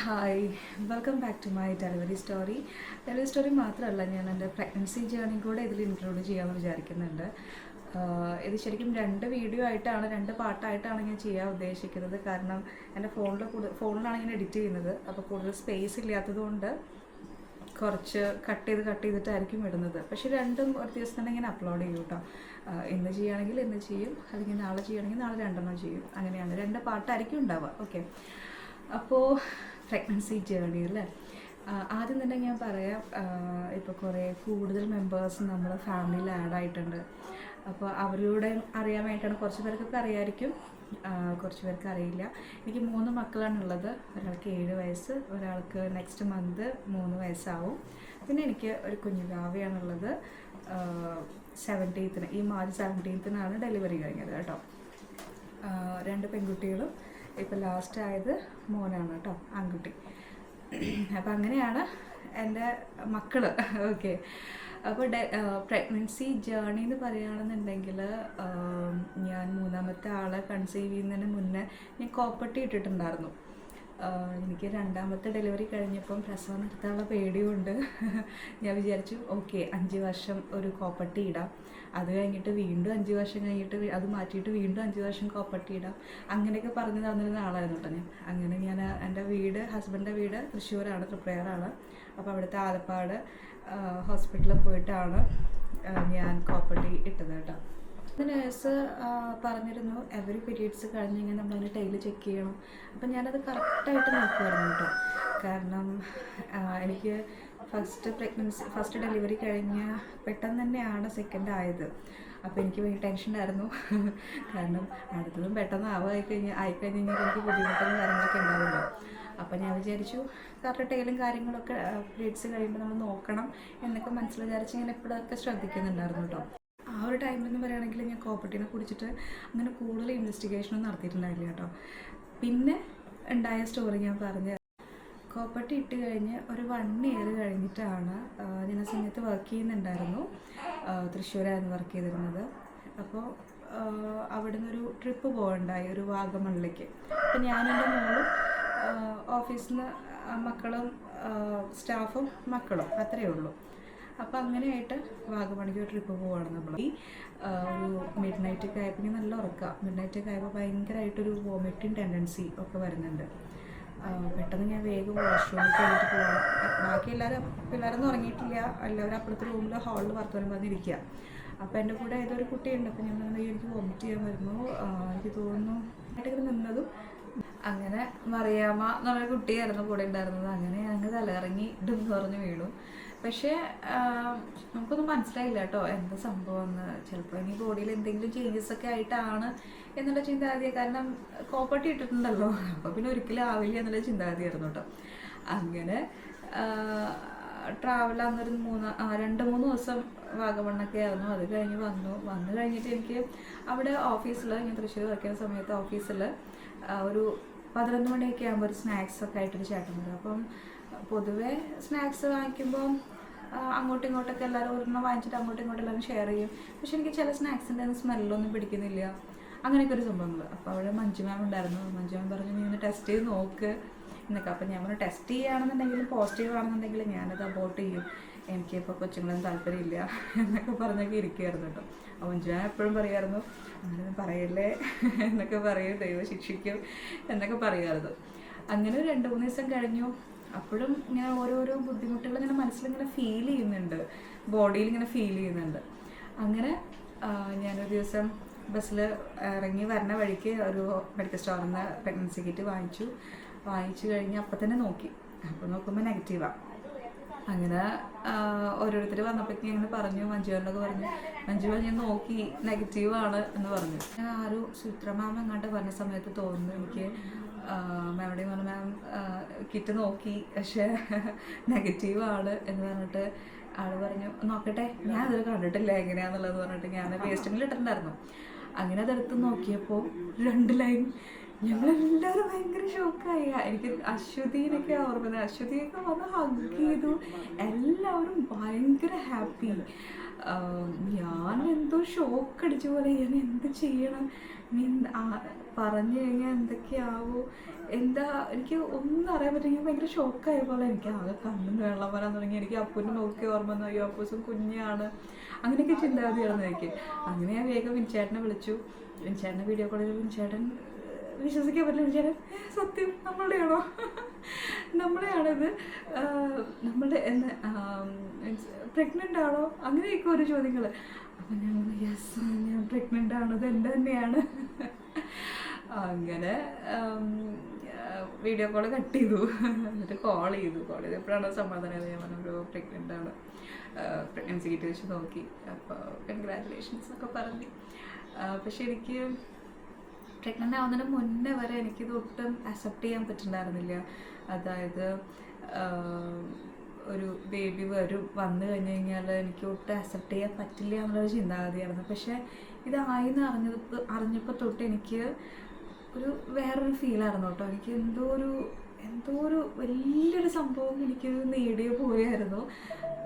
Hi welcome back to my delivery story delivery story മാത്രമല്ല ഞാൻ എന്റെ പ്രഗ്നൻസി ജേണി കൂടെ ഇതിൽ ഇൻക്ലൂഡ് ചെയ്യാമെന്ന് വിചാരിക്കുന്നുണ്ട്. ഇത് ശരിക്കും രണ്ട് വീഡിയോ ആയിട്ടാണ് രണ്ട് പാട്ടായിട്ടാണ് ഞാൻ ചെയ്യാൻ ഉദ്ദേശിക്കുന്നത്. കാരണം എന്റെ ഫോണിൽ കൂടുതൽ ഫോണിലാണ് ഞാൻ എഡിറ്റ് ചെയ്യുന്നത്. അപ്പോൾ കൂടുതൽ സ്പേസ് ഇല്ലാത്തതുകൊണ്ട് കുറച്ച് കട്ട് ചെയ്ത് കട്ട് ചെയ്തിട്ടായിരിക്കും ഇടുന്നത്. പക്ഷേ രണ്ടും ഒരു ദിവസം തന്നെ ഇങ്ങനെ അപ്ലോഡ് ചെയ്യും കേട്ടോ. ഇന്ന് ചെയ്യുകയാണെങ്കിൽ ഇന്ന് ചെയ്യും. അല്ലെങ്കിൽ നാളെ ചെയ്യുകയാണെങ്കിൽ നാളെ രണ്ടെണ്ണം ചെയ്യും. അങ്ങനെയാണ്. രണ്ട് പാട്ടായിരിക്കും ഉണ്ടാവുക. ഓക്കെ അപ്പോൾ പ്രഗ്നൻസി ജേർണി അല്ലേ? ആദ്യം തന്നെ ഞാൻ പറയാം ഇപ്പോൾ കുറേ കൂടുതൽ മെമ്പേഴ്സ് നമ്മുടെ ഫാമിലിയിൽ ആഡായിട്ടുണ്ട് അപ്പോൾ അവരുടെ അറിയാൻ വേണ്ടിയിട്ടാണ് കുറച്ച് പേർക്കൊക്കെ അറിയാമായിരിക്കും കുറച്ച് പേർക്ക് അറിയില്ല. എനിക്ക് മൂന്ന് മക്കളാണുള്ളത്. ഒരാൾക്ക് ഏഴ് വയസ്സ് ഒരാൾക്ക് നെക്സ്റ്റ് മന്ത് മൂന്ന് വയസ്സാവും. പിന്നെ എനിക്ക് ഒരു കുഞ്ഞു ഗാവയാണുള്ളത്. സെവന്റീത്തിന് ഈ മാർച്ച് സെവന്റീൻത്തിനാണ് ഡെലിവറി കഴിഞ്ഞത് കേട്ടോ. രണ്ട് പെൺകുട്ടികളും ഇപ്പം ലാസ്റ്റ് ആയത് മോനാണ് കേട്ടോ ആൺകുട്ടി. അപ്പം അങ്ങനെയാണ് എന്റെ മക്കൾ. ഓക്കെ അപ്പോൾ പ്രഗ്നൻസി ജേർണി എന്ന് പറയുകയാണെന്നുണ്ടെങ്കിൽ ഞാൻ മൂന്നാമത്തെ ആളെ കൺസീവ് ചെയ്യുന്നതിന് മുന്നേ ഞാൻ കോപ്പട്ടി ഇട്ടിട്ടുണ്ടായിരുന്നു. എനിക്ക് രണ്ടാമത്തെ ഡെലിവറി കഴിഞ്ഞപ്പം പ്രസവം നടത്താനുള്ള പേടിയുണ്ട്. ഞാൻ വിചാരിച്ചു ഓക്കെ അഞ്ച് വർഷം ഒരു കോപ്പട്ടി ഇടാം. അത് കഴിഞ്ഞിട്ട് വീണ്ടും അഞ്ച് വർഷം കഴിഞ്ഞിട്ട് അത് മാറ്റിയിട്ട് വീണ്ടും അഞ്ച് വർഷം കോപ്പട്ടി ഇടാം. അങ്ങനെയൊക്കെ പറഞ്ഞു തന്നിരുന്ന ആളായിരുന്നു കേട്ടോ ഞാൻ. അങ്ങനെ ഞാൻ എന്റെ വീട് ഹസ്ബൻഡിന്റെ വീട് തൃശ്ശൂരാണ് തൃപ്രയാറാണ് അപ്പോൾ അവിടുത്തെ ആലപ്പാട് ഹോസ്പിറ്റലിൽ പോയിട്ടാണ് ഞാൻ കോപ്പട്ടി ഇട്ടത് കേട്ടോ. നേഴ്സ് പറഞ്ഞിരുന്നു എവറി പീരീഡ്സ് കഴിഞ്ഞ് നമ്മൾ അതിന്റെ ടൈൽ ചെക്ക് ചെയ്യണം. അപ്പം ഞാനത് കറക്റ്റായിട്ട് നോക്കുമായിരുന്നു കേട്ടോ. കാരണം എനിക്ക് ഫസ്റ്റ് പ്രഗ്നൻസി ഫസ്റ്റ് ഡെലിവറി കഴിഞ്ഞ പെട്ടെന്ന് തന്നെയാണ് സെക്കൻഡ് ആയത്. അപ്പോൾ എനിക്ക് ഭയങ്കര ടെൻഷനായിരുന്നു കാരണം അടുത്തതും പെട്ടെന്ന് ആവായി കഴിഞ്ഞാൽ ആയിക്കഴിഞ്ഞ് എനിക്ക് ബുദ്ധിമുട്ടും കാര്യങ്ങളൊക്കെ ഉണ്ടാവുമല്ലോ. അപ്പോൾ ഞാൻ വിചാരിച്ചു കറക്റ്റ് ടൈലും കാര്യങ്ങളൊക്കെ പീരീഡ്സ് കഴിയുമ്പോൾ നമ്മൾ നോക്കണം എന്നൊക്കെ മനസ്സിൽ വിചാരിച്ച് ഇങ്ങനെ എപ്പോഴൊക്കെ ശ്രദ്ധിക്കുന്നുണ്ടായിരുന്നു കേട്ടോ. ഒരു ടൈമിലെന്ന് പറയുകയാണെങ്കിൽ ഞാൻ കോപ്പർട്ടീനെ കുടിച്ചിട്ട് അങ്ങനെ കൂടുതൽ ഇൻവെസ്റ്റിഗേഷനൊന്നും നടത്തിയിട്ടുണ്ടായില്ല കേട്ടോ. പിന്നെ ഉണ്ടായ സ്റ്റോറി ഞാൻ പറഞ്ഞു കോപ്പർട്ടി ഇട്ട് കഴിഞ്ഞ് ഒരു വൺ ഇയർ കഴിഞ്ഞിട്ടാണ് ഞാൻ ആ സമയത്ത് വർക്ക് ചെയ്യുന്നുണ്ടായിരുന്നു. തൃശ്ശൂരായിരുന്നു വർക്ക് ചെയ്തിരുന്നത്. അപ്പോൾ അവിടെ നിന്നൊരു ട്രിപ്പ് പോകണ്ടായി ഒരു വാഗമണിലേക്ക് അപ്പം ഞാനും എന്റെ മോളും ഓഫീസിൽ നിന്ന് മക്കളും സ്റ്റാഫും മക്കളും അത്രയേ ഉള്ളൂ. അപ്പോൾ അങ്ങനെയായിട്ട് വാഗമണിക്ക് ട്രിപ്പ് പോവാണ് നമ്മൾ ഈ ഒരു മിഡ് നൈറ്റ് ഒക്കെ ആയപ്പോൾ നല്ല ഉറക്കുക മിഡ് നൈറ്റ് ഒക്കെ ആയപ്പോൾ ഭയങ്കരമായിട്ടൊരു വോമിറ്റിംഗ് ടെൻഡൻസി ഒക്കെ വരുന്നുണ്ട്. പെട്ടെന്ന് ഞാൻ വേഗം വാഷ്റൂമിൽ കഴിഞ്ഞിട്ട് പോവാം. ബാക്കി എല്ലാവരും പിള്ളേരൊന്നും ഉറങ്ങിയിട്ടില്ല. എല്ലാവരും അപ്പുറത്തെ റൂമിൽ ഹാളിൽ വർത്തമാനം പറഞ്ഞിരിക്കുക അപ്പോൾ എന്റെ കൂടെ ഏതൊരു കുട്ടിയുണ്ട്. അപ്പോൾ ഞാൻ പറഞ്ഞു എനിക്ക് വോമിറ്റ് ചെയ്യാൻ വരുന്നു. എനിക്ക് തോന്നുന്നു നിന്നതും അങ്ങനെ മറിയാമ്മ എന്നുള്ളൊരു കുട്ടിയായിരുന്നു കൂടെ ഉണ്ടായിരുന്നത്. അങ്ങനെ അങ്ങ് തലകറങ്ങി ഇടും പറഞ്ഞ് വീണു. പക്ഷേ നമുക്കൊന്നും മനസ്സിലായില്ല കേട്ടോ എന്ത് സംഭവം എന്ന് ചിലപ്പോൾ ഇനി ബോഡിയിൽ എന്തെങ്കിലും ചേഞ്ചസ് ഒക്കെ ആയിട്ടാണ് എന്നുള്ള ചിന്താഗതി. കാരണം കോപ്പട്ടി ഇട്ടിട്ടുണ്ടല്ലോ. അപ്പോൾ പിന്നെ ഒരിക്കലും ആവില്ല എന്നുള്ള ചിന്താഗതിയായിരുന്നു കേട്ടോ. അങ്ങനെ ട്രാവൽ അന്നൊരു മൂന്ന് രണ്ട് മൂന്ന് ദിവസം വാഗമണ്ണൊക്കെ ആയിരുന്നു. അത് കഴിഞ്ഞ് വന്നു. വന്നു കഴിഞ്ഞിട്ട് എനിക്ക് അവിടെ ഓഫീസിൽ ഞാൻ തൃശ്ശൂർ വയ്ക്കുന്ന സമയത്ത് ഓഫീസിൽ ഒരു പതിനൊന്ന് മണിയൊക്കെ ആകുമ്പോൾ ഒരു സ്നാക്സ് ഒക്കെ ആയിട്ടൊരു ചേട്ടൻ വരും. അപ്പം പൊതുവേ സ്നാക്സ് വാങ്ങിക്കുമ്പോൾ അങ്ങോട്ടും ഇങ്ങോട്ടൊക്കെ എല്ലാവരും ഒരെണ്ണം വാങ്ങിച്ചിട്ട് അങ്ങോട്ടും ഇങ്ങോട്ടും എല്ലാവരും ഷെയർ ചെയ്യും. പക്ഷെ എനിക്ക് ചില സ്നാക്സിന്റെ സ്മെല്ലൊന്നും പിടിക്കുന്നില്ല. അങ്ങനെയൊക്കെ ഒരു സംഭവങ്ങൾ അപ്പോൾ അവിടെ മഞ്ജു മാം ഉണ്ടായിരുന്നു. മഞ്ജു മാം പറഞ്ഞു നീ ഒന്ന് ടെസ്റ്റ് ചെയ്ത് നോക്ക്. എന്നൊക്കെ. അപ്പം ഞാൻ പറഞ്ഞു ടെസ്റ്റ് ചെയ്യുകയാണെന്നുണ്ടെങ്കിലും പോസിറ്റീവ് ആണെന്നുണ്ടെങ്കിൽ ഞാനത് അബോട്ട് ചെയ്യും. എനിക്കിപ്പോൾ കൊച്ചുങ്ങളൊന്നും താല്പര്യമില്ല എന്നൊക്കെ പറഞ്ഞൊക്കെ ഇരിക്കുമായിരുന്നു കേട്ടോ. അപ്പോൾ ഞാൻ എപ്പോഴും പറയായിരുന്നു അങ്ങനെ പറയല്ലേ? എന്നൊക്കെ പറയും ദൈവം ശിക്ഷിക്കും എന്നൊക്കെ പറയുമായിരുന്നു അങ്ങനെ ഒരു രണ്ട് മൂന്ന് ദിവസം കഴിഞ്ഞു. അപ്പോഴും ഇങ്ങനെ ഓരോരോ ബുദ്ധിമുട്ടുകൾ ഇങ്ങനെ മനസ്സിലിങ്ങനെ ഫീൽ ചെയ്യുന്നുണ്ട്. ബോഡിയിൽ ഇങ്ങനെ ഫീൽ ചെയ്യുന്നുണ്ട്. അങ്ങനെ ഞാനൊരു ദിവസം ബസ്സിൽ ഇറങ്ങി വരുന്ന വഴിക്ക് ഒരു മെഡിക്കൽ സ്റ്റോറിൽ നിന്ന് പ്രഗ്നൻസി കിറ്റ് വാങ്ങിച്ചു. വാങ്ങിച്ചു കഴിഞ്ഞ് അപ്പം തന്നെ നോക്കി അപ്പോൾ നോക്കുമ്പോൾ നെഗറ്റീവാണ് അങ്ങനെ ഓരോരുത്തർ വന്നപ്പോഴേക്കും ഇങ്ങനെ പറഞ്ഞു മഞ്ജുവിനൊക്കെ പറഞ്ഞു മഞ്ജു ഞാൻ നോക്കി നെഗറ്റീവ് ആണ് എന്ന് പറഞ്ഞു. ആ ഒരു മാം എങ്ങാണ്ട് പറഞ്ഞ സമയത്ത് തോന്നുന്നു എനിക്ക് മാമിയുടെ പറഞ്ഞു മാം കിറ്റ് നോക്കി പക്ഷേ ആണ് എന്ന് പറഞ്ഞിട്ട് ആൾ പറഞ്ഞു നോക്കട്ടെ ഞാൻ അതിൽ കണ്ടിട്ടില്ല എങ്ങനെയാന്നുള്ളത് പറഞ്ഞിട്ട് ഞാൻ വേസ്റ്റിങ്ങിൽ ഇട്ടിട്ടുണ്ടായിരുന്നു. അങ്ങനെ അതെടുത്ത് നോക്കിയപ്പോൾ രണ്ട് ലൈൻ ഞങ്ങളെല്ലാവരും ഭയങ്കര ഷോക്കായി എനിക്ക് അശ്വതിനൊക്കെ ഓർമ്മ അശ്വതിയൊക്കെ വന്ന് ഹഗ് ചെയ്തു. എല്ലാവരും ഭയങ്കര ഹാപ്പി ഞാൻ എന്തോ ഷോക്ക് അടിച്ച പോലെ. ഞാൻ എന്ത് ചെയ്യണം? മീൻ പറഞ്ഞു കഴിഞ്ഞാൽ എന്തൊക്കെയാവോ? എന്താ എനിക്ക് ഒന്നും അറിയാൻ പറ്റില്ല. ഭയങ്കര ഷോക്കായ പോലെ. എനിക്ക് ആകെ കണ്ണിന് വെള്ളം വരാൻ തുടങ്ങി. എനിക്ക് അപ്പൂനെ നോക്കി ഓർമ്മ വന്നു. അയ്യോ അപ്പൂസും കുഞ്ഞാണ്. അങ്ങനെയൊക്കെ ചിന്താഗതിയാണെന്ന് എനിക്ക്. അങ്ങനെ ഞാൻ വേഗം വിൻചേട്ടനെ വിളിച്ചു. വിൻചേട്ടനെ വീഡിയോ കോളിൽ വിൻചേട്ടൻ വിശ്വസിക്കാൻ പറ്റില്ല വിചാരം "ഏ, സത്യം നമ്മളുടെയാണോ? നമ്മളെയാണിത് നമ്മളുടെ എന്ന് പ്രഗ്നന്റ് ആണോ അങ്ങനെയൊക്കെ ഒരു ചോദ്യങ്ങൾ അപ്പം ഞാൻ യെസ് ഞാൻ പ്രഗ്നന്റ് ആണ് ഇത് എന്റെ തന്നെയാണ്. അങ്ങനെ വീഡിയോ കോൾ കട്ട് ചെയ്തു. എന്നിട്ട് കോൾ ചെയ്തു. കോൾ ചെയ്തപ്പോഴാണ് സമാധാനം ഞാൻ പറഞ്ഞു പ്രഗ്നന്റ് ആണ് പ്രഗ്നൻസി കിട്ടി വെച്ച് നോക്കി. അപ്പോൾ കൺഗ്രാറ്റുലേഷൻസ് ഒക്കെ പറഞ്ഞു. പക്ഷെ എനിക്ക് പ്രഗ്നന്റ് ആവുന്നതിന് മുന്നേ വരെ എനിക്കിത് ഒട്ടും അക്സെപ്റ്റ് ചെയ്യാൻ പറ്റുന്നുണ്ടായിരുന്നില്ല അതായത് ഒരു ബേബി വരും വന്നു കഴിഞ്ഞ് കഴിഞ്ഞാൽ എനിക്ക് ഒട്ടും അക്സെപ്റ്റ് ചെയ്യാൻ പറ്റില്ല എന്നുള്ളൊരു ചിന്താഗതിയായിരുന്നു. പക്ഷേ ഇതായിന്ന് അറിഞ്ഞപ്പോൾ അറിഞ്ഞപ്പോൾ തൊട്ട് എനിക്ക് ഒരു വേറൊരു ഫീലായിരുന്നു കേട്ടോ. എനിക്ക് എന്തോ ഒരു എന്തോ ഒരു വലിയൊരു സംഭവം എനിക്ക് നേടിയ പോലെയായിരുന്നു.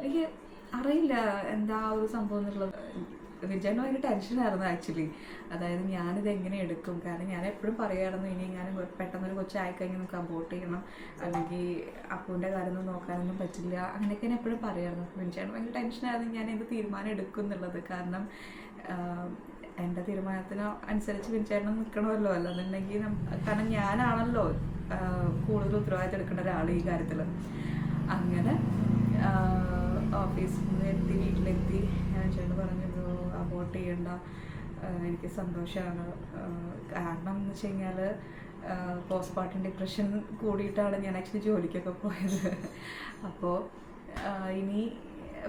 എനിക്ക് അറിയില്ല എന്താ ഒരു സംഭവം എന്നുള്ളത്. വിജയന് ഭയങ്കര ടെൻഷനായിരുന്നു ആക്ച്വലി അതായത് ഞാനിത് എങ്ങനെ എടുക്കും? കാരണം ഞാൻ എപ്പോഴും പറയായിരുന്നു ഇനി ഞാൻ പെട്ടെന്നൊരു കൊച്ചായി കഴിഞ്ഞാൽ നമുക്ക് അബോട്ട് ചെയ്യണം. അല്ലെങ്കിൽ അപ്പൂന്റെ കാര്യമൊന്നും നോക്കാനൊന്നും പറ്റില്ല. അങ്ങനെയൊക്കെ ഞാൻ എപ്പോഴും പറയായിരുന്നു വിജയന് ഭയങ്കര ടെൻഷനായിരുന്നു ഞാൻ എന്ത് തീരുമാനം എടുക്കും എന്നുള്ളത്? കാരണം എന്റെ തീരുമാനത്തിന് അനുസരിച്ച് വിൻചേട്ടൻ നിൽക്കണമല്ലോ അല്ലെന്നുണ്ടെങ്കിൽ കാരണം ഞാനാണല്ലോ കൂടുതൽ ഉത്തരവാദിത്തം എടുക്കേണ്ട ഒരാൾ ഈ കാര്യത്തിൽ അങ്ങനെ ഞാൻ പറഞ്ഞത് പറഞ്ഞു അബോട്ട് ചെയ്യണ്ട എനിക്ക് സന്തോഷമാണ് കാരണം എന്ന് വെച്ച് കഴിഞ്ഞാൽ പോസ്റ്റ്മോർട്ടം ഡിപ്രഷൻ കൂടിയിട്ടാണ് ഞാൻ ആക്ച്വലി ജോലിക്കൊക്കെ പോയത്. അപ്പോൾ ഇനി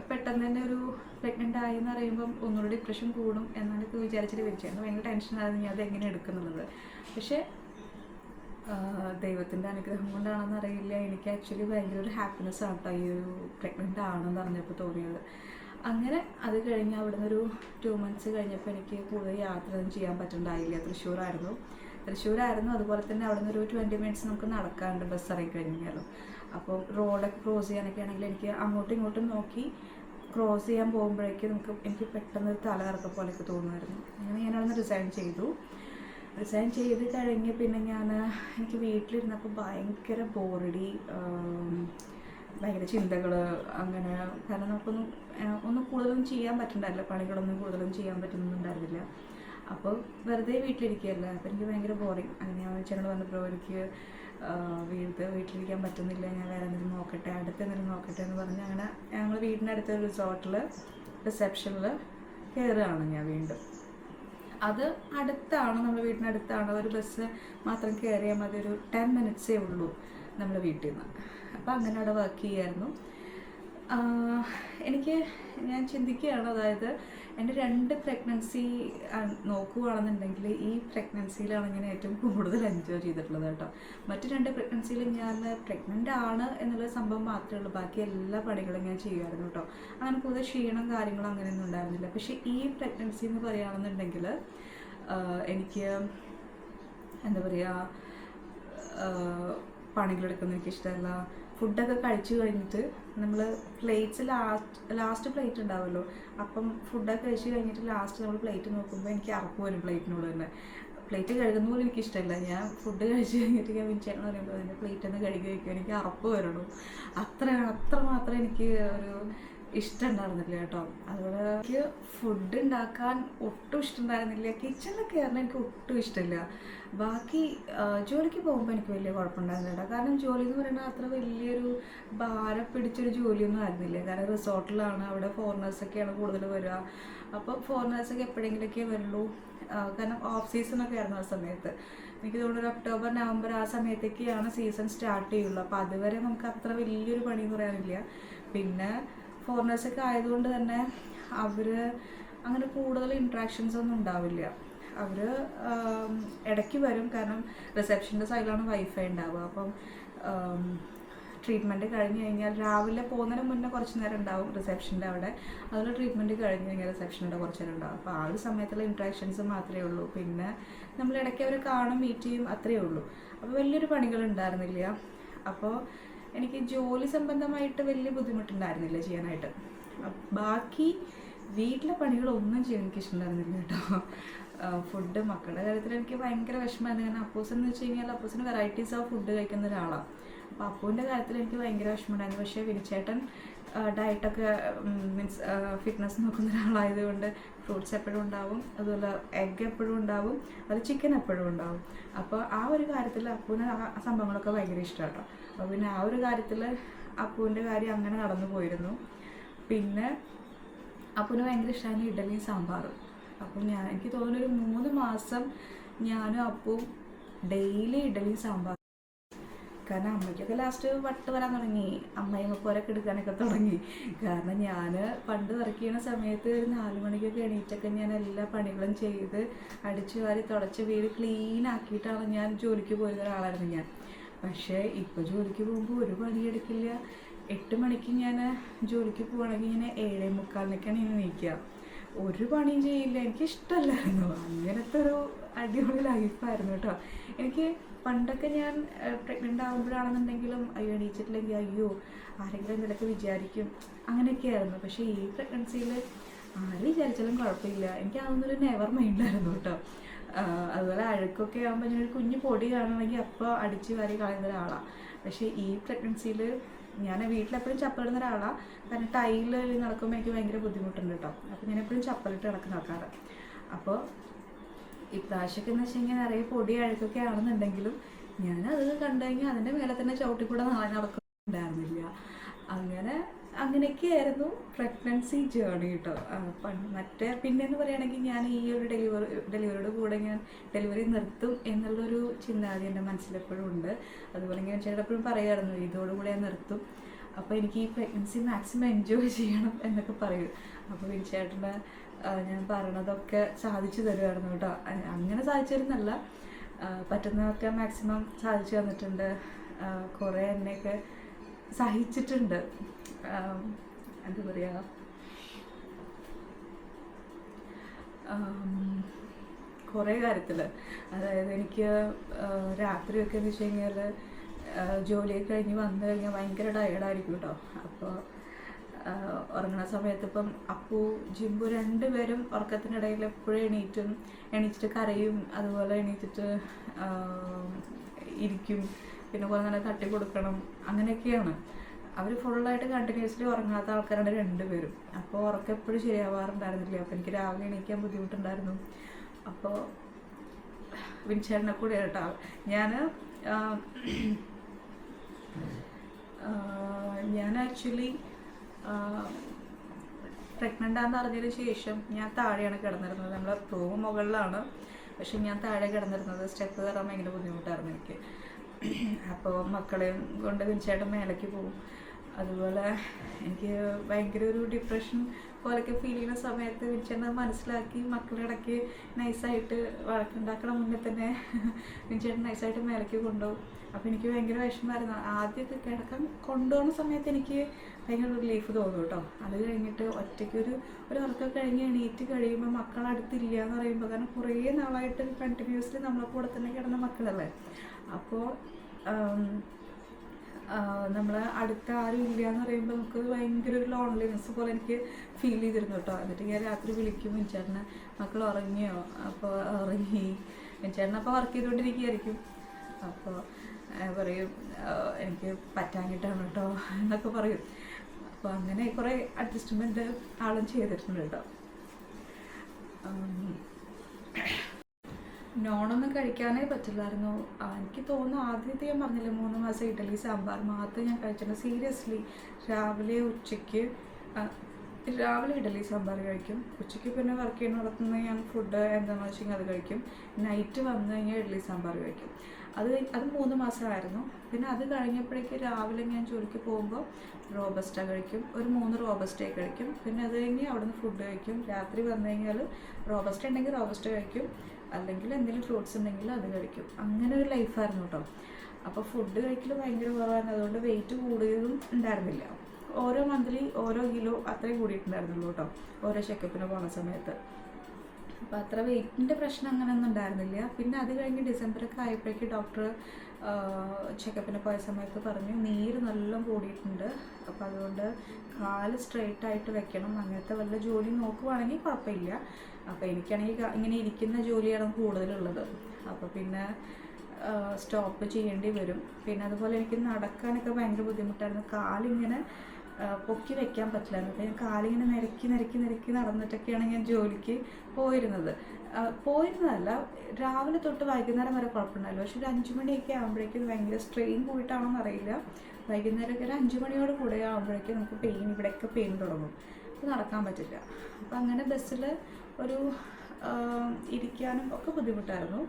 പെട്ടെന്ന് തന്നെ ഒരു പ്രഗ്നന്റ് ആയി എന്ന് പറയുമ്പം ഒന്നുകൂടി ഡിപ്രഷൻ കൂടും എന്നൊക്കെ വിചാരിച്ചിട്ട് വിളിച്ചായിരുന്നു ഭയങ്കര ടെൻഷനായിരുന്നു ഞാൻ അത് എങ്ങനെ എടുക്കുന്നുള്ളത്. പക്ഷേ ദൈവത്തിന്റെ അനുഗ്രഹം കൊണ്ടാണെന്ന് അറിയില്ല. എനിക്ക് ആക്ച്വലി ഭയങ്കര ഒരു ഹാപ്പിനെസ് ആട്ടോ ഈ ഒരു പ്രഗ്നന്റ് ആണെന്ന് അറിഞ്ഞപ്പോൾ തോന്നിയത്. അങ്ങനെ അത് കഴിഞ്ഞ് അവിടെ ഒരു ടു മന്ത്സ് കഴിഞ്ഞപ്പോൾ എനിക്ക് കൂടുതൽ യാത്ര ഒന്നും ചെയ്യാൻ പറ്റുന്നുണ്ടായില്ല തൃശ്ശൂരായിരുന്നു. തൃശ്ശൂരായിരുന്നു. അതുപോലെ തന്നെ അവിടെ നിന്ന് ഒരു ട്വന്റി മിനിറ്റ്സ് നമുക്ക് നടക്കാറുണ്ട് ബസ് ഇറങ്ങി കഴിഞ്ഞാലും അപ്പോൾ റോഡൊക്കെ ക്രോസ് ചെയ്യാനൊക്കെ ആണെങ്കിൽ എനിക്ക് അങ്ങോട്ടും ഇങ്ങോട്ടും നോക്കി ക്രോസ് ചെയ്യാൻ പോകുമ്പോഴേക്കും നമുക്ക് എനിക്ക് പെട്ടെന്ന് ഒരു തല ഇറക്കം പോലെയൊക്കെ തോന്നുമായിരുന്നു. അങ്ങനെ ഞാൻ അവിടെ നിന്ന് റിസൈൻ ചെയ്തു. റിസൈൻ ചെയ്ത് കഴിഞ്ഞ് പിന്നെ ഞാൻ എനിക്ക് വീട്ടിലിരുന്നപ്പോൾ ഭയങ്കര ബോറടി ഭയങ്കര ചിന്തകൾ അങ്ങനെ. കാരണം നമുക്കൊന്നും ഒന്നും കൂടുതലൊന്നും ചെയ്യാൻ പറ്റുന്നുണ്ടായില്ല പണികളൊന്നും കൂടുതലൊന്നും ചെയ്യാൻ പറ്റുന്നുണ്ടായിരുന്നില്ല. അപ്പോൾ വെറുതെ വീട്ടിലിരിക്കുകയല്ല. അപ്പോൾ എനിക്ക് ഭയങ്കര ബോറിങ് അങ്ങനെ ഞാൻ ചേട്ടനോട് പറഞ്ഞപ്പോൾ എനിക്ക് വീട് വീട്ടിലിരിക്കാൻ പറ്റുന്നില്ല. ഞാൻ വേറെ എന്തെങ്കിലും നോക്കട്ടെ അടുത്ത് എന്തെങ്കിലും നോക്കട്ടെ എന്ന് പറഞ്ഞ് അങ്ങനെ ഞങ്ങൾ വീടിനടുത്ത ഒരു റിസോർട്ടിൽ റിസപ്ഷനിൽ കയറുകയാണ് ഞാൻ വീണ്ടും. അത് അടുത്താണ്. നമ്മുടെ വീടിനടുത്താണ്. ഒരു ബസ് മാത്രം കയറിയാൽ മതി. ഒരു ടെൻ മിനിറ്റ്സേ ഉള്ളൂ. നമ്മുടെ വീട്ടിൽ നിന്ന്. അപ്പോൾ അങ്ങനെ അവിടെ വർക്ക് ചെയ്യായിരുന്നു. എനിക്ക് ഞാൻ ചിന്തിക്കുകയാണ് അതായത് എന്റെ രണ്ട് പ്രഗ്നൻസി നോക്കുകയാണെന്നുണ്ടെങ്കിൽ ഈ പ്രഗ്നൻസിയിലാണ് ഞാൻ ഏറ്റവും കൂടുതൽ എൻജോയ് ചെയ്തിട്ടുള്ളത് കേട്ടോ. മറ്റു രണ്ട് പ്രഗ്നൻസിയിൽ ഞാൻ പ്രഗ്നന്റ് ആണ് എന്നുള്ള സംഭവം മാത്രമേ ഉള്ളൂ. ബാക്കി എല്ലാ പണികളും ഞാൻ ചെയ്യുമായിരുന്നു കേട്ടോ. അങ്ങനെ കൂടുതൽ ക്ഷീണം കാര്യങ്ങളും അങ്ങനെയൊന്നും ഉണ്ടായിരുന്നില്ല. പക്ഷേ ഈ പ്രഗ്നൻസി എന്ന് പറയുകയാണെന്നുണ്ടെങ്കിൽ എനിക്ക് എന്താ പറയുക പണികളെടുക്കുന്നത് എനിക്ക് ഇഷ്ടമല്ല ഫുഡൊക്കെ കഴിച്ചു കഴിഞ്ഞിട്ട് നമ്മൾ പ്ലേറ്റ്സ് ലാസ്റ്റ് ലാസ്റ്റ് പ്ലേറ്റ് ഉണ്ടാവുമല്ലോ അപ്പം ഫുഡൊക്കെ കഴിച്ചു കഴിഞ്ഞിട്ട് ലാസ്റ്റ് നമ്മൾ പ്ലേറ്റ് നോക്കുമ്പോൾ എനിക്ക് അറപ്പ് വരും പ്ലേറ്റിനോട് തന്നെ. പ്ലേറ്റ് കഴുകുന്ന പോലും എനിക്കിഷ്ടമല്ല. ഞാൻ ഫുഡ് കഴിച്ച് കഴിഞ്ഞിട്ട് ഞാൻ വിൻചേട്ടൻ പറയുമ്പോൾ അതിന്റെ പ്ലേറ്റ് ഒന്ന് കഴുകി വയ്ക്കുക എനിക്ക് അറപ്പ് വരണം. അത്ര അത്ര മാത്രം എനിക്ക് ഒരു ഇഷ്ടം ഉണ്ടായിരുന്നില്ല കേട്ടോ. അതുപോലെ എനിക്ക് ഫുഡ് ഉണ്ടാക്കാൻ ഒട്ടും ഇഷ്ടമുണ്ടായിരുന്നില്ല. കിച്ചണിലൊക്കെ ആയിരുന്നു എനിക്ക് ഒട്ടും ഇഷ്ടമില്ല. ബാക്കി ജോലിക്ക് പോകുമ്പോൾ എനിക്ക് വലിയ കുഴപ്പമുണ്ടായിരുന്നില്ല കേട്ടോ. കാരണം ജോലി എന്ന് പറയുന്നത് അത്ര വലിയൊരു ഭാരം പിടിച്ചൊരു ജോലിയൊന്നും ആയിരുന്നില്ല. കാരണം റിസോർട്ടിലാണ് അവിടെ ഫോറിനേഴ്സൊക്കെയാണ് കൂടുതൽ വരിക. അപ്പോൾ ഫോറിനേഴ്സൊക്കെ എപ്പോഴെങ്കിലൊക്കെ വരുള്ളൂ. കാരണം ഓഫ് സീസണൊക്കെ ആയിരുന്നു ആ സമയത്ത്. എനിക്ക് തോന്നുന്നു ഒക്ടോബർ നവംബർ ആ സമയത്തേക്കാണ് സീസൺ സ്റ്റാർട്ട് ചെയ്യുള്ളൂ. അപ്പോൾ അതുവരെ നമുക്ക് അത്ര വലിയൊരു പണി എന്ന് പറയാനില്ല. പിന്നെ ഫോറിനേഴ്സൊക്കെ ആയതുകൊണ്ട് തന്നെ അവർ അങ്ങനെ കൂടുതൽ ഇൻട്രാക്ഷൻസ് ഒന്നും ഉണ്ടാവില്ല. അവർ ഇടയ്ക്ക് വരും. കാരണം റിസപ്ഷന്റെ സൈഡിലാണ് വൈഫൈ ഉണ്ടാവുക. അപ്പം ട്രീറ്റ്മെന്റ് കഴിഞ്ഞ് കഴിഞ്ഞാൽ രാവിലെ പോകുന്നതിന് മുന്നേ കുറച്ച് നേരം ഉണ്ടാവും റിസപ്ഷന്റെ അവിടെ. അതുപോലെ ട്രീറ്റ്മെന്റ് കഴിഞ്ഞ് കഴിഞ്ഞാൽ റിസപ്ഷന്റെ കുറച്ച് നേരം ഉണ്ടാവും. അപ്പോൾ ആ ഒരു സമയത്തുള്ള ഇൻട്രാക്ഷൻസ് മാത്രമേ ഉള്ളൂ. പിന്നെ നമ്മൾ ഇടയ്ക്ക് അവർ കാണും മീറ്റ് ചെയ്യും അത്രയേ ഉള്ളൂ. അപ്പോൾ വലിയൊരു പണികൾ ഉണ്ടായിരുന്നില്ല. അപ്പോൾ എനിക്ക് ജോലി സംബന്ധമായിട്ട് വലിയ ബുദ്ധിമുട്ടുണ്ടായിരുന്നില്ല ചെയ്യാനായിട്ട്. ബാക്കി വീട്ടിലെ പണികളൊന്നും ചെയ്യാൻ എനിക്ക് ഇഷ്ടമുണ്ടായിരുന്നില്ല കേട്ടോ. ഫുഡ് മക്കളുടെ കാര്യത്തിൽ എനിക്ക് ഭയങ്കര വിഷമമായിരുന്നു കാരണം അപ്പൂസ് എന്ന് വെച്ച് കഴിഞ്ഞാൽ അപ്പൂസിന് വെറൈറ്റീസ് ഓഫ് ഫുഡ് കഴിക്കുന്ന ഒരാളാണ് അപ്പോൾ അപ്പൂന്റെ കാര്യത്തിൽ എനിക്ക് ഭയങ്കര വിഷമമുണ്ടായിരുന്നു. പക്ഷേ വിനിച്ചേട്ടൻ ഡയറ്റൊക്കെ മീൻസ് ഫിറ്റ്നസ് നോക്കുന്ന ഒരാളായതുകൊണ്ട് ഫ്രൂട്ട്സ് എപ്പോഴും ഉണ്ടാവും അതുപോലെ എഗ് എപ്പോഴും ഉണ്ടാവും അത് ചിക്കൻ എപ്പോഴും ഉണ്ടാവും. അപ്പോൾ ആ ഒരു കാര്യത്തിൽ അപ്പൂന് ആ സംഭവങ്ങളൊക്കെ ഭയങ്കര ഇഷ്ടമാണ് കേട്ടോ അപ്പോൾ പിന്നെ ആ ഒരു കാര്യത്തിൽ അപ്പൂന്റെ കാര്യം അങ്ങനെ നടന്നു പോയിരുന്നു. പിന്നെ അപ്പൂന് ഭയങ്കര ഇഷ്ടമാണ് ഇഡലിയും സാമ്പാറും. അപ്പോൾ ഞാൻ എനിക്ക് തോന്നുന്നു ഒരു മൂന്ന് മാസം ഞാനും അപ്പവും ഡെയിലി ഇഡലിയും സാമ്പാറും കാരണം അമ്മയ്ക്കൊക്കെ ലാസ്റ്റ് വട്ട് വരാൻ തുടങ്ങി. അമ്മയും പോരൊക്കെ എടുക്കാനൊക്കെ തുടങ്ങി. കാരണം ഞാൻ പണ്ട് വർക്ക് ചെയ്യുന്ന സമയത്ത് ഒരു നാല് മണിക്കൊക്കെ എണീറ്റൊക്കെ ഞാൻ എല്ലാ പണികളും ചെയ്ത് അടിച്ചു വാരി തുടച്ച് വീട് ക്ലീൻ ആക്കിയിട്ടാണ് ഞാൻ ജോലിക്ക് പോയിരുന്ന ഒരാളായിരുന്നു ഞാൻ. പക്ഷേ ഇപ്പോൾ ജോലിക്ക് പോകുമ്പോൾ ഒരു പണിയെടുക്കില്ല എട്ട് മണിക്ക് ഞാൻ ജോലിക്ക് പോകണമെങ്കിൽ ഇങ്ങനെ ഏഴേ മുക്കാലിനൊക്കെയാണ് ഇങ്ങനെ നീക്കുക ഒരു പണിയും ചെയ്യില്ല. എനിക്ക് ഇഷ്ടമല്ലായിരുന്നു അങ്ങനത്തെ ഒരു അടിപൊളി ലൈഫായിരുന്നു കേട്ടോ. എനിക്ക് പണ്ടൊക്കെ ഞാൻ പ്രഗ്നന്റ് ആകുമ്പോഴാണെന്നുണ്ടെങ്കിലും അയ്യോ എണീച്ചിട്ടില്ലെങ്കിൽ അയ്യോ ആരെങ്കിലും എന്തെങ്കിലുമൊക്കെ വിചാരിക്കും. അങ്ങനെയൊക്കെയായിരുന്നു. പക്ഷേ ഈ പ്രഗ്നൻസിയിൽ ആര് വിചാരിച്ചാലും കുഴപ്പമില്ല. എനിക്ക് അതൊന്നൊരു നെവർ മൈൻഡായിരുന്നു കേട്ടോ. അതുപോലെ അഴുക്കൊക്കെ ആകുമ്പോൾ ഞാനൊരു കുഞ്ഞു പൊടി കാണണമെങ്കിൽ അപ്പോൾ അടിച്ച് വാരി കളയുന്ന ഒരാളാണ് പക്ഷേ ഈ പ്രഗ്നൻസിയിൽ ഞാൻ വീട്ടിലെപ്പോഴും ചപ്പലിടുന്ന ഒരാളാണ് കാരണം ടൈലിൽ നടക്കുമ്പോൾ എനിക്ക് ഭയങ്കര ബുദ്ധിമുട്ടുണ്ട് കേട്ടോ. അപ്പോൾ ഞാൻ എപ്പോഴും ചപ്പലിട്ട് കിടക്കുന്ന ആൾക്കാരാണ് അപ്പോൾ ഇപ്രാവശ്യമൊക്കെ എന്ന് വെച്ച് കഴിഞ്ഞാൽ നിറയെ പൊടി അഴുക്കൊക്കെ ആണെന്നുണ്ടെങ്കിലും ഞാനത് കണ്ടു കഴിഞ്ഞാൽ അതിന്റെ മേലെ തന്നെ ചവിട്ടി കൂടെ നാളെ നടക്കുന്നുണ്ടായിരുന്നില്ല. അങ്ങനെ അങ്ങനെയൊക്കെയായിരുന്നു പ്രഗ്നൻസി ജേണി കേട്ടോ മറ്റേ പിന്നെന്ന് പറയുകയാണെങ്കിൽ ഞാൻ ഈ ഒരു ഡെലിവറി ഡെലിവറിയുടെ കൂടെ ഞാൻ ഡെലിവറി നിർത്തും എന്നുള്ളൊരു ചിന്താഗതി എന്റെ മനസ്സിലെപ്പോഴും ഉണ്ട്. അതുപോലെ ഞാൻ ചേട്ടൻ എപ്പോഴും പറയായിരുന്നു ഇതോടുകൂടെ ഞാൻ നിർത്തും. അപ്പോൾ എനിക്ക് ഈ പ്രഗ്നൻസി മാക്സിമം എൻജോയ് ചെയ്യണം എന്നൊക്കെ പറയും. അപ്പോൾ വിനിച്ചേട്ടന്റെ ഞാൻ പറയണതൊക്കെ സാധിച്ചു തരുമായിരുന്നു കേട്ടോ. അങ്ങനെ സാധിച്ചു തരുന്നല്ല പറ്റുന്നതൊക്കെ മാക്സിമം സാധിച്ചു തന്നിട്ടുണ്ട്. കുറേ എന്നെയൊക്കെ സഹിച്ചിട്ടുണ്ട്. എന്താ പറയുക കുറേ കാര്യത്തിൽ അതായത് എനിക്ക് രാത്രിയൊക്കെ എന്ന് വെച്ച് കഴിഞ്ഞാൽ ജോലിയൊക്കെ കഴിഞ്ഞ് വന്നു കഴിഞ്ഞാൽ ഭയങ്കര ടയേർഡായിരിക്കും കേട്ടോ. അപ്പോൾ ഉറങ്ങുന്ന സമയത്ത് ഇപ്പം അപ്പു ജിമ്പു രണ്ടുപേരും ഉറക്കത്തിനിടയിൽ എപ്പോഴും എണീറ്റും എണീറ്റിട്ട് കരയും അതുപോലെ എണീറ്റിട്ട് ഇരിക്കും. പിന്നെ കുറേ നേരം തട്ടി കൊടുക്കണം. അങ്ങനെയൊക്കെയാണ്. അവർ ഫുള്ളായിട്ട് കണ്ടിന്യൂസ്ലി ഉറങ്ങാത്ത ആൾക്കാരാണ് രണ്ടുപേരും. അപ്പോൾ ഉറക്കം എപ്പോഴും ശരിയാവാറുണ്ടായിരുന്നില്ല. അപ്പോൾ എനിക്ക് രാവിലെ എണീക്കാൻ ബുദ്ധിമുട്ടുണ്ടായിരുന്നു. അപ്പോൾ വിൻചേട്ടനെ കൂടെ കേട്ടോ ഞാൻ ഞാൻ ആക്ച്വലി പ്രഗ്നന്റ് ആണെന്ന് അറിഞ്ഞതിന് ശേഷം ഞാൻ താഴെയാണ് കിടന്നിരുന്നത്. നമ്മളെ റൂം മുകളിലാണ്. പക്ഷെ ഞാൻ താഴെ കിടന്നിരുന്നത് സ്റ്റെപ്പ് കയറാൻ ഭയങ്കര ബുദ്ധിമുട്ടായിരുന്നു എനിക്ക്. അപ്പോൾ മക്കളെയും കൊണ്ട് തീർച്ചയായിട്ടും മേലേക്ക് പോകും അതുപോലെ എനിക്ക് ഭയങ്കര ഒരു ഡിപ്രഷൻ പോലൊക്കെ ഫീൽ ചെയ്യുന്ന സമയത്ത് വിൻചേട്ടൻ അത് മനസ്സിലാക്കി മക്കളുടെ ഇടയ്ക്ക് നൈസായിട്ട് വഴക്കുണ്ടാക്കണ മുന്നേ തന്നെ വിൻചേട്ടൻ നൈസായിട്ട് മേലേക്ക് കൊണ്ടുപോകും. അപ്പോൾ എനിക്ക് ഭയങ്കര വിഷമമായിരുന്നു. ആദ്യമൊക്കെ കിടക്കാൻ കൊണ്ടുപോകുന്ന സമയത്ത് എനിക്ക് ഭയങ്കര റിലീഫ് തോന്നും കേട്ടോ. അത് കഴിഞ്ഞിട്ട് ഒറ്റയ്ക്ക് ഒരു ഒരു ഉറക്കം കഴിഞ്ഞ് എണീറ്റ് കഴിയുമ്പോൾ മക്കൾ അടുത്തില്ല എന്ന് പറയുമ്പോൾ കാരണം കുറേ നാളായിട്ട് കണ്ടിന്യൂസ്ലി നമ്മളെ കൂടെ തന്നെ കിടന്ന മക്കളല്ലേ? അപ്പോൾ നമ്മൾ അടുത്ത ആരും ഇല്ല എന്ന് പറയുമ്പോൾ നമുക്ക് ഭയങ്കര ഒരു ലോൺലിനെസ് പോലെ എനിക്ക് ഫീൽ ചെയ്തിരുന്നു കേട്ടോ എന്നിട്ട് ഞാൻ രാത്രി വിളിക്കും ചേട്ടന് മക്കൾ ഉറങ്ങിയോ? അപ്പോൾ ഉറങ്ങി. ചേട്ടൻ അപ്പോൾ വർക്ക് ചെയ്തുകൊണ്ടിരിക്കുകയായിരിക്കും അപ്പോൾ പറയും എനിക്ക് പറ്റാഞ്ഞിട്ടാണ് കേട്ടോ എന്നൊക്കെ പറയും. അപ്പോൾ അങ്ങനെ കുറേ അഡ്ജസ്റ്റ്മെന്റ് ആളും ചെയ്തിട്ടുണ്ട് കേട്ടോ. നോണൊന്നും കഴിക്കാനേ പറ്റില്ലായിരുന്നു. എനിക്ക് തോന്നുന്നു ആദ്യത്തെ ഞാൻ പറഞ്ഞില്ലേ മൂന്ന് മാസം ഇഡലി സാമ്പാർ മാത്രം ഞാൻ കഴിച്ചിട്ടുണ്ട് സീരിയസ്ലി രാവിലെ ഉച്ചയ്ക്ക് രാവിലെ ഇഡലി സാമ്പാർ കഴിക്കും. ഉച്ചയ്ക്ക് പിന്നെ വർക്ക് ചെയ്യുന്നിടത്തുനിന്ന് ഞാൻ ഫുഡ് എന്താണെന്ന് വെച്ച് കഴിഞ്ഞാൽ അത് കഴിക്കും. നൈറ്റ് വന്നു കഴിഞ്ഞാൽ ഇഡലി സാമ്പാർ കഴിക്കും. അത് അത് മൂന്ന് മാസമായിരുന്നു. പിന്നെ അത് കഴിഞ്ഞപ്പോഴേക്ക് രാവിലെ ഞാൻ ജോലിക്ക് പോകുമ്പോൾ റോബസ്റ്റ കഴിക്കും. ഒരു മൂന്ന് റോബസ്റ്റേ കഴിക്കും. പിന്നെ അത് കഴിഞ്ഞ് അവിടുന്ന് ഫുഡ് കഴിക്കും. രാത്രി വന്നു കഴിഞ്ഞാൽ റോബസ്റ്റ ഉണ്ടെങ്കിൽ റോബസ്റ്റ കഴിക്കും. അല്ലെങ്കിൽ എന്തെങ്കിലും ഫ്രൂട്ട്സ് ഉണ്ടെങ്കിൽ അത് കഴിക്കും. അങ്ങനെ ഒരു ലൈഫായിരുന്നു കേട്ടോ അപ്പോൾ ഫുഡ് കഴിക്കൽ ഭയങ്കര കുറവാണ് അതുകൊണ്ട് വെയിറ്റ് കൂടുകയും ഉണ്ടായിരുന്നില്ല. ഓരോ മന്ത്ലി ഓരോ കിലോ അത്രയും കൂടിയിട്ടുണ്ടായിരുന്നുള്ളൂ കേട്ടോ ഓരോ ചെക്കപ്പിന് പോണ സമയത്ത്. അപ്പോൾ അത്ര വെയിറ്റിന്റെ പ്രശ്നം അങ്ങനെയൊന്നും ഉണ്ടായിരുന്നില്ല. പിന്നെ അത് കഴിഞ്ഞ് ഡിസംബറൊക്കെ ആയപ്പോഴേക്ക് ഡോക്ടർ ചെക്കപ്പിന് പോയ സമയത്ത് പറഞ്ഞു നീര് നല്ല കൂടിയിട്ടുണ്ട്. അപ്പോൾ അതുകൊണ്ട് കാൽ സ്ട്രെയിറ്റ് ആയിട്ട് വെക്കണം. അങ്ങനത്തെ വല്ല ജോലി നോക്കുവാണെങ്കിൽ കുഴപ്പമില്ല. അപ്പോൾ എനിക്കാണെങ്കിൽ ഇങ്ങനെ ഇരിക്കുന്ന ജോലിയാണ് കൂടുതലുള്ളത്. അപ്പോൾ പിന്നെ സ്റ്റോപ്പ് ചെയ്യേണ്ടി വരും. പിന്നെ അതുപോലെ എനിക്ക് നടക്കാനൊക്കെ ഭയങ്കര ബുദ്ധിമുട്ടായിരുന്നു. കാലിങ്ങനെ പൊക്കി വെക്കാൻ പറ്റില്ലായിരുന്നു. അപ്പോൾ ഞാൻ കാലിങ്ങനെ നിരക്കി നിരക്കി നിരക്കി നടന്നിട്ടൊക്കെയാണ് ഞാൻ ജോലിക്ക് പോയിരുന്നത്. പോയിരുന്നതല്ല രാവിലെ തൊട്ട് വൈകുന്നേരം വരെ കുഴപ്പമുണ്ടായില്ല. പക്ഷെ ഒരു അഞ്ച് മണിയൊക്കെ ആകുമ്പോഴേക്കും ഭയങ്കര സ്ട്രെയിൻ പോയിട്ടാണോന്ന് അറിയില്ല. വൈകുന്നേരമൊക്കെ ഒരു അഞ്ച് മണിയോട് കൂടെ ആകുമ്പോഴേക്കും നമുക്ക് പെയിൻ ഇവിടെയൊക്കെ പെയിൻ തുടങ്ങും. അപ്പോൾ നടക്കാൻ പറ്റില്ല. അപ്പോൾ അങ്ങനെ ബസ്സിൽ ഒരു ഇരിക്കാനും ഒക്കെ ബുദ്ധിമുട്ടായിരുന്നു.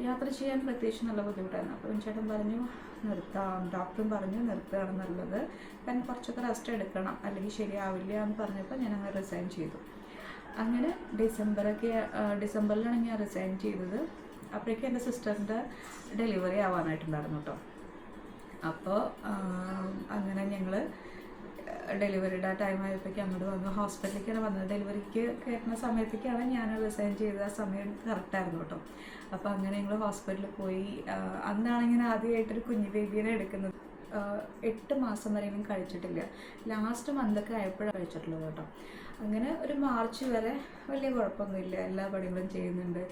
യാത്ര ചെയ്യാൻ പ്രത്യേകിച്ച് നല്ല ബുദ്ധിമുട്ടായിരുന്നു. അപ്പോൾ ചേട്ടൻ പറഞ്ഞു നിർത്താം. ഡോക്ടറും പറഞ്ഞു നിർത്തുകയാണ് നല്ലത്. കാരണം കുറച്ചൊക്കെ റെസ്റ്റ് എടുക്കണം. അല്ലെങ്കിൽ ശരിയാവില്ല എന്ന് പറഞ്ഞപ്പോൾ ഞാൻ അങ്ങനെ റിസൈൻ ചെയ്തു. അങ്ങനെ ഡിസംബറൊക്കെ ഡിസംബറിലാണ് ഞാൻ റിസൈൻ ചെയ്തത്. അപ്പോഴേക്കും എന്റെ സിസ്റ്ററിന്റെ ഡെലിവറി ആവാനായിട്ടുണ്ടായിരുന്നു കേട്ടോ. അപ്പോൾ അങ്ങനെ ഞങ്ങൾ ഡെലിവറിയുടെ ആ ടൈം ആയപ്പോഴേക്കും അങ്ങോട്ട് വന്നു. ഹോസ്പിറ്റലിലേക്കാണ് വന്നത്. ഡെലിവറിക്ക് കയറുന്ന സമയത്തേക്കാണ് ഞാൻ റിസൈൻ ചെയ്ത ആ സമയം കറക്റ്റായിരുന്നു കേട്ടോ. അപ്പോൾ അങ്ങനെ ഞങ്ങൾ ഹോസ്പിറ്റലിൽ പോയി. അന്നാണ് ഞാൻ ആദ്യമായിട്ടൊരു കുഞ്ഞു ബേബീനെ എടുക്കുന്നത്. എട്ട് മാസം വരെ ഞാൻ കഴിച്ചിട്ടില്ല ലാസ്റ്റ് മന്തൊക്കെ ആയപ്പോഴാണ് കഴിച്ചിട്ടുള്ളത് കേട്ടോ. അങ്ങനെ ഒരു മാർച്ച് വരെ വലിയ കുഴപ്പമൊന്നുമില്ല. എല്ലാ പണികളും ചെയ്യുന്നുണ്ട്.